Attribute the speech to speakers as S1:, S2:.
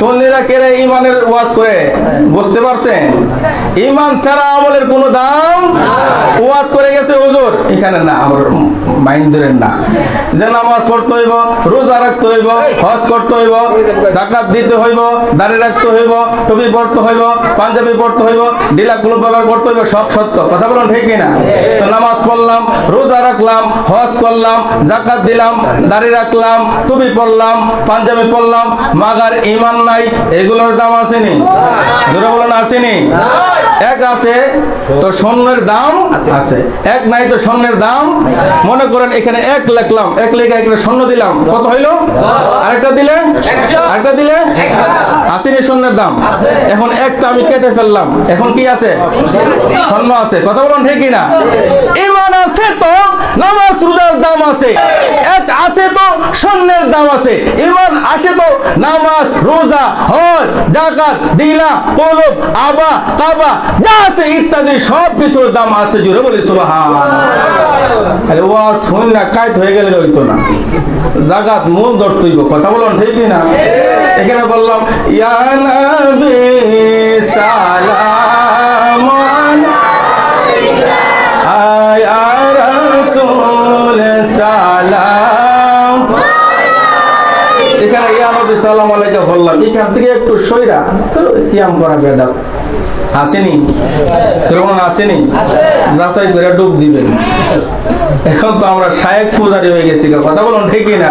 S1: সন্নিরা কেড়ে ইমানের ওয়াজ করে বুঝতে পারছেন? ইমান ছাড়া আমলের কোনো দাম ওয়াজ করে গেছে ওজোর এখানে না, আমার মাইন্ড ধরেন না। যে নামাজ পড়তে হইব, রোজা রাখতে হইব, হজ করতে হইব, জাকাত দিতে হইব দাঁড়িয়ে রাখতে হইব, টুপি পড়তে হইব, পাঞ্জাবি পড়তে হইব ডিলা গুলো ব্যবহার করতে হইব, সব সত্য। কথা বলুন ঠিক না তো নামাজ পড়লাম, রোজা রাখলাম, হজ করলাম, জাকাত দিলাম দাঁড়িয়ে রাখলাম, টুপি পড়লাম পাঞ্জাবি পড়লাম মাগার ইমান নাই, এগুলোর দাম আসেনি। জোরে বলেন, আসেনি? এক আছে, তো স্বর্ণের দাম আছে। এক নাই তো স্বর্ণের দাম। মনে করেন এখানে এক লিখলাম, এক লেখা এখানে স্বর্ণ দিলাম। কত হইল? আরেকটা দিলে? আরেকটা দিলে? আসেনি স্বর্ণের দাম। এখন একটা আমি কেটে ফেললাম। এখন কি আছে? স্বর্ণ আছে। কথা বলুন ঠিক না ইমান আছে তো, নামাজ দাম আছে। এক আছে তো দাম আছে। ইমান আসে তো, নামাজ, রোজা, হজ জাকাত দিলা কলব আবা কাবা যা আছে ইত্যাদি সব কিছুর দাম আছে জুড়ে বলি আরে কাইত হয়ে গেলে হইতো না। জাগাত মূল ধরতেইব কথা বলুন ঠিক না এখানে বললাম, ইয়া নবী সালাম আলাইকা বললাম এখান থেকে একটু সইরা কি কিয়াম করা বেদাত। আসেনি? সেরকম আসেনি? যাচাই করে ডুব দিবেন। এখন তো আমরা শায়েক পূজারি হয়ে গেছি কথা বলুন ঠিকই না